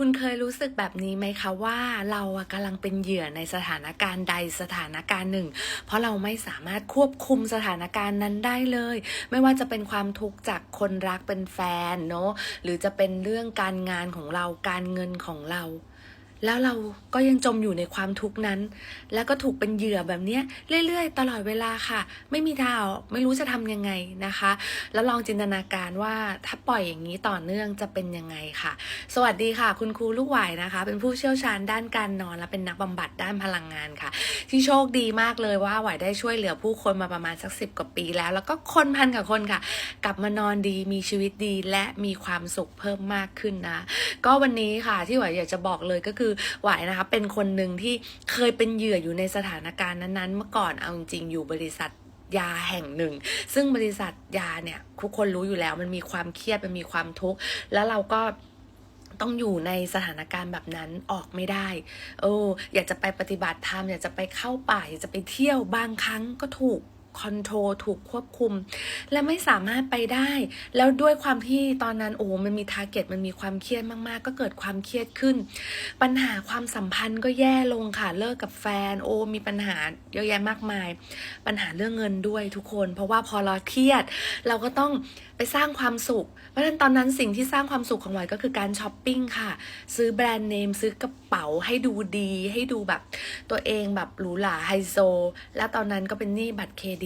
คุณเคยรู้สึกแบบนี้ไหมคะว่าเราอะกำลังเป็นเหยื่อในสถานการณ์ใดสถานการณ์หนึ่ง เพราะเราไม่สามารถควบคุมสถานการณ์นั้นได้เลย ไม่ว่าจะเป็นความทุกข์จากคนรักเป็นแฟนเนาะหรือจะเป็นเรื่องการงานของเราการเงินของเรา แล้วเราก็ยังจมอยู่ในความทุกข์นั้น แล้วก็ถูกเป็นเหยื่อแบบนี้เรื่อยๆ ตลอดเวลาค่ะ ไม่มีทางออกไม่รู้จะทำยังไงนะคะ แล้วลองจินตนาการว่าถ้าปล่อยอย่างนี้ต่อเนื่องจะเป็นยังไงค่ะ สวัสดีค่ะ คุณครูลูกหวายนะคะ เป็นผู้เชี่ยวชาญด้านการนอน และเป็นนักบำบัดด้านพลังงานค่ะ ที่โชคดีมากเลยว่าหวายได้ช่วยเหลือผู้คนมาประมาณสักสิบกว่าปีแล้ว แล้วก็คนพันกับคนค่ะ กลับมานอนดีมีชีวิตดีและมีความสุขเพิ่มมากขึ้นนะ ก็วันนี้ค่ะที่หวายอยากจะบอกเลยก็คือหวายนะคะเป็นคนหนึ่งที่เคยเป็นเหยื่ออยู่ในสถานการณ์นั้นๆเมื่อก่อนเอาจริงอยู่บริษัทยาแห่งหนึ่ง ซึ่งบริษัทยาเนี่ยทุกคนรู้อยู่แล้วมันมีความเครียดมันมีความทุกข์แล้วเราก็ต้องอยู่ในสถานการณ์แบบนั้นออกไม่ได้เอออยากจะไปปฏิบัติธรรมอยากจะไปเข้าป่าอยากจะไปเที่ยวบางครั้งก็ถูก คอนโทรลถูกควบคุม และไม่สามารถไปได้ แล้วด้วยความที่ตอนนั้นโอ้มันมีทาร์เก็ตมันมีความเครียดมากๆ ก็เกิดความเครียดขึ้น ปัญหาความสัมพันธ์ก็แย่ลงค่ะเลิกกับแฟนโอ้มีปัญหาเยอะแยะมากมาย ปัญหาเรื่องเงินด้วยทุกคน เพราะว่าพอเราเครียด เราก็ต้องไปสร้างความสุข เพราะฉะนั้นตอนนั้นสิ่งที่สร้างความสุขของหวายก็คือการช้อปปิ้งค่ะ ซื้อแบรนด์เนมซื้อกระเป๋าให้ดูดี ให้ดูแบบ ตัวเองแบบหรูหราไฮโซ แล้วตอนนั้นก็เป็นหนี้บัตรเครดิต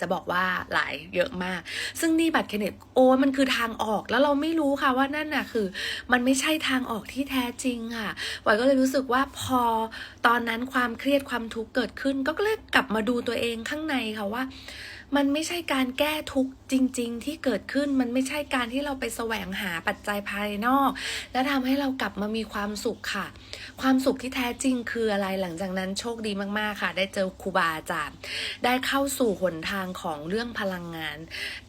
จะบอกว่าหลายเยอะมาก ซึ่งนี่บัตรเครดิตโอ้มันคือทางออกแล้วเราไม่รู้ค่ะว่านั่นน่ะคือ มันไม่ใช่ทางออกที่แท้จริงค่ะวายก็เลยรู้สึกว่าพอตอนนั้นความเครียดความทุกข์เกิดขึ้น ก็เลยกลับมาดูตัวเองข้างในค่ะว่า มันไม่ใช่การแก้ทุกข์จริง ๆ ที่เกิดขึ้นมันไม่ใช่การที่เราไปแสวงหาปัจจัยภายนอก และทำให้เรากลับมามีความสุขค่ะ ความสุขที่แท้จริงคืออะไรหลังจากนั้นโชคดีมากๆค่ะ ได้เจอครูบาอาจารย์ได้เข้าสู่หนทางของเรื่องพลังงาน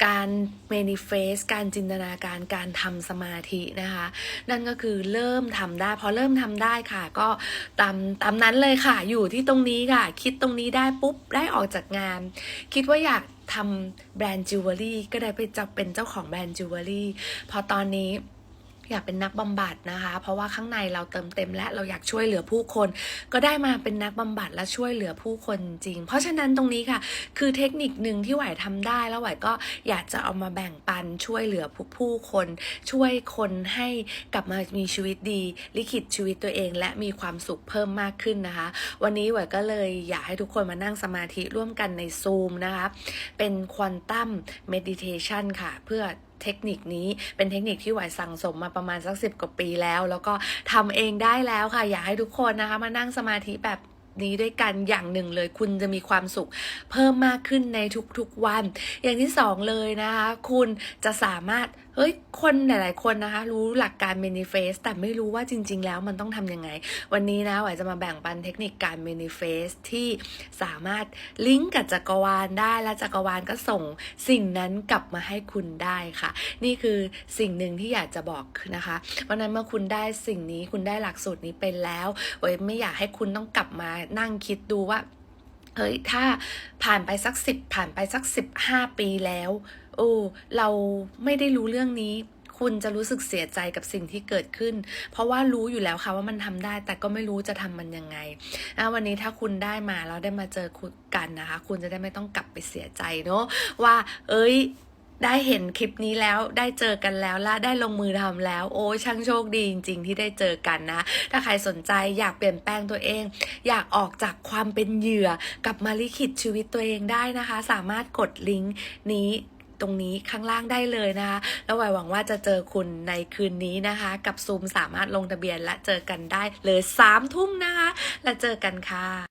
การ manifest การจินตนาการการทำสมาธินะคะ นั่นก็คือเริ่มทำได้พอเริ่มทำได้ค่ะ ก็ตามตามนั้นเลยค่ะ อยู่ที่ตรงนี้ค่ะ คิดตรงนี้ได้ปุ๊บได้ออกจากงาน คิดว่าอยากทำแบรนด์จิวเวลรี่ก็ได้ไปจะเป็นเจ้าของแบรนด์จิวเวลรี่พอตอนนี้ อยากเป็นนักบำบัดนะคะ เพราะว่าข้างในเราเติมเต็มและเราอยากช่วยเหลือผู้คน ก็ได้มาเป็นนักบำบัดและช่วยเหลือผู้คนจริง เพราะฉะนั้นตรงนี้ค่ะ คือเทคนิคหนึ่งที่หวายทำได้แล้วหวายก็อยากจะเอามาแบ่งปันช่วยเหลือผู้ผู้คน ช่วยคนให้กลับมามีชีวิตดี ลิขิตชีวิตตัวเอง และมีความสุขเพิ่มมากขึ้นนะคะ วันนี้หวายก็เลยอยากให้ทุกคนมานั่งสมาธิร่วมกันในซูมนะคะเป็นควอนตัมเมดิเทชันค่ะ เพื่อ เทคนิคนี้ เป็นเทคนิคที่หวายสั่งสมมาประมาณสักสิบกว่าปีแล้ว แล้วก็ทำเองได้แล้วค่ะ อยากให้ทุกคนนะคะมานั่งสมาธิแบบ นี้ด้วยกันอย่างหนึ่งเลย คุณจะมีความสุข เพิ่มมากขึ้นในทุกๆวัน อย่างที่สองเลยนะคะคุณจะสามารถเฮ้ยคนหลาย ๆ คนนะคะ รู้หลักการ manifest แต่ไม่รู้ว่าจริง ๆ แล้วมันต้องทำยังไง วันนี้นะหวายจะมาแบ่งปันเทคนิคการ manifest ที่สามารถลิงก์กับจักรวาลได้และจักรวาลก็ส่งสิ่งนั้นกลับมาให้คุณได้ค่ะ นี่คือสิ่งหนึ่งที่อยากจะบอกนะคะ เพราะฉะนั้นเมื่อคุณได้สิ่งนี้คุณได้หลักสูตรนี้เป็นแล้วเว้ไม่อยากให้คุณต้องกลับมานั่งคิดดูว่าเฮ้ยถ้าผ่านไปสักสิบผ่านไปสักสิบห้าปีแล้วโอ้เราไม่ได้รู้เรื่องนี้ คุณจะรู้สึกเสียใจกับสิ่งที่เกิดขึ้น เพราะว่ารู้อยู่แล้วค่ะว่ามันทำได้ แต่ก็ไม่รู้จะทำมันยังไงนะวันนี้ถ้าคุณได้มาแล้วได้มาเจอคุณกันนะคะ คุณจะได้ไม่ต้องกลับไปเสียใจเนาะว่า เอ้ย ได้เห็นคลิปนี้แล้วได้เจอกันแล้วและได้ลงมือทำแล้ว โอ้ช่างโชคดีจริง ๆ ที่ได้เจอกันนะ ถ้าใครสนใจอยากเปลี่ยนแปลงตัวเอง อยากออกจากความเป็นเหยื่อกลับมาลิขิตชีวิตตัวเองได้นะคะ สามารถกดลิงก์นี้ตรงนี้ข้างล่างได้เลยนะคะแล้วหวายหวังว่าจะเจอคุณในคืนนี้นะคะ กับซูมสามารถลงทะเบียนและเจอกันได้เลยสามทุ่มนะคะ แล้วเจอกันค่ะ